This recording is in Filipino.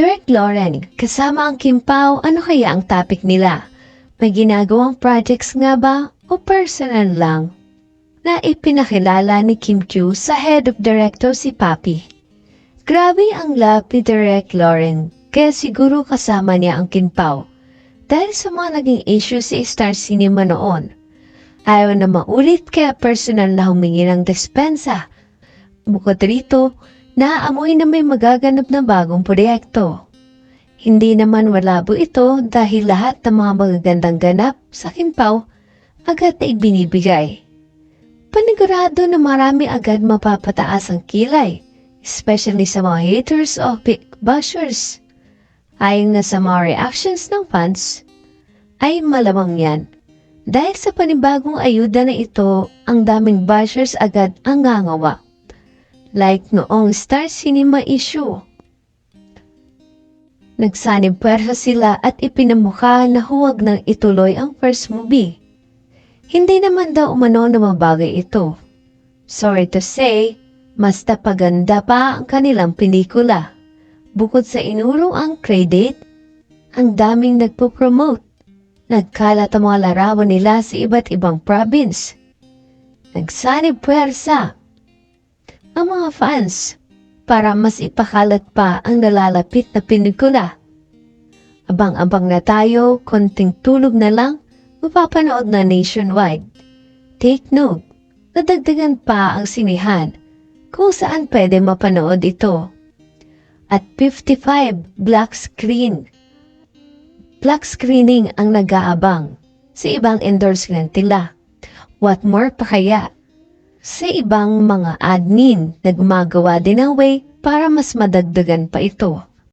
Direct Lauren, kasama ang Kim Pao, ano kaya ang topic nila? May ginagawang projects nga ba o personal lang? Na ipinakilala ni Kim Chiu sa head of director si Papi. Grabe ang love ni Direct Lauren, kaya siguro kasama niya ang Kim Pao. Dahil sa mga naging issue sa Star Cinema noon. Ayaw na maulit kaya personal na humingi ng despensa. Bukod rito, naaamoy na may magaganap na bagong proyekto. Hindi naman walabo ito dahil lahat ng mga magagandang ganap sa Kimpaw agad na ibinibigay. Panigurado na marami agad mapapataas ang kilay, especially sa mga haters o pick bashers. Ayon na sa mga reactions ng fans, ay malamang yan. Dahil sa panibagong ayuda na ito, ang daming bashers agad ang ngangawa. Like noong Star Cinema issue. Nagsanib pwersa sila at ipinamukha na huwag nang ituloy ang first movie. Hindi naman daw umano na mabagay ito. Sorry to say, mas napaganda pa ang kanilang pelikula. Bukod sa inurong ang credit, ang daming nagpo-promote. Nagkalat ang mga larawan nila sa iba't ibang province. Nagsanib puwersa ang mga fans para mas ipakalat pa ang nalalapit na pelikula. Abang-abang na tayo, konting tulog na lang, mapapanood na nationwide. Take note, nadagdagan pa ang sinihan kung saan pwede mapanood ito. At 55 black screen. Black screening ang nag-aabang sa ibang endorsement nila. What more pa kaya? Sa ibang mga admin na gumagawa din ng way para mas madagdagan pa ito.